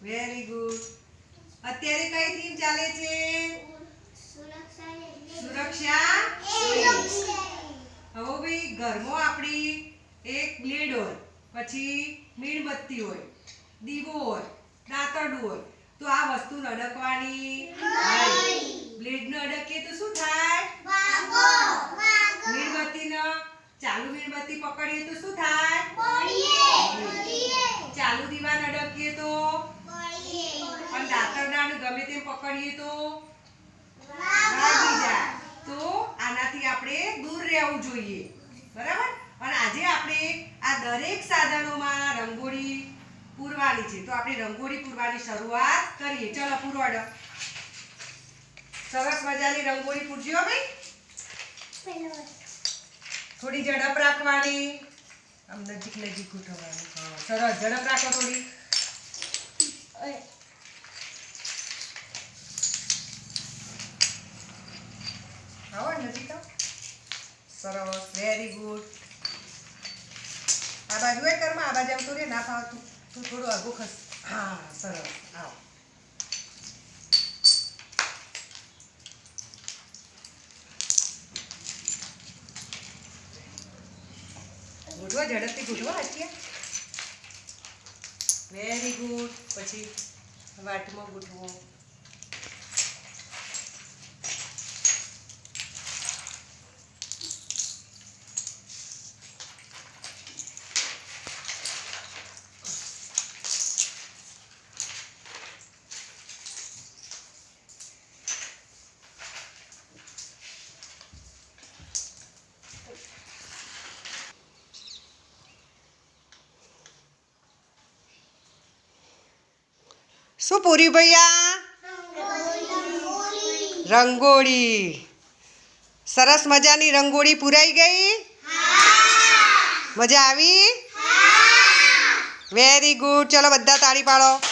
Very good અત્યારે કઈ theme ચાલે છે? સુરક્ષા હવે ભાઈ ઘરમાં આપણી એક બ્લેડ હોય પછી મીણબત્તી હોય દીવો હોય દાંતરડું હોય તો આ વસ્તુ અડકવાની બ્લેડ ને અડકીએ તો શું થાય? મીણબત્તી ચાલુ મીણબત્તી પકડીએ તો શું થાય ચાલુ દીવાન અડકીએ તો અને દાંતરડાને ગમે તેમ પકડીએ તો? જાય. તો આનાથી આપણે દૂર રહેવું જોઈએ. બરાબર? અને આજે આપણે આ દરેક સાધનોમાં રંગોળી પૂરવાની છે. તો આપણે રંગોળી પૂરવાની શરૂઆત કરીએ. ચલો પૂરવાડો સરસ મજાની રંગોળી પૂરજો ભાઈ. થોડી ઝડપ રાખવાની. આમ નજીક નજીક ઉઠવાની સરસ. ઝડપ રાખો થોડી આવો નજીક આવો સરસ વેરી ગુડ આ બાજુ એ કરમાં આ બાજુ આવતું રે, ના ફાવતું તું. થોડું આગું ખસ. હા, સરસ, આવો. ગુડવા ઝડપથી ગુડવા હાથિયા વેરી ગુડ પછી વાટમાં ગોઠવો. શું પૂરી ભૈયા? રંગોળી. સરસ મજાની રંગોળી પૂરાઈ ગઈ? મજા આવી? વેરી ગુડ ચલો બધા તાળી પાડો.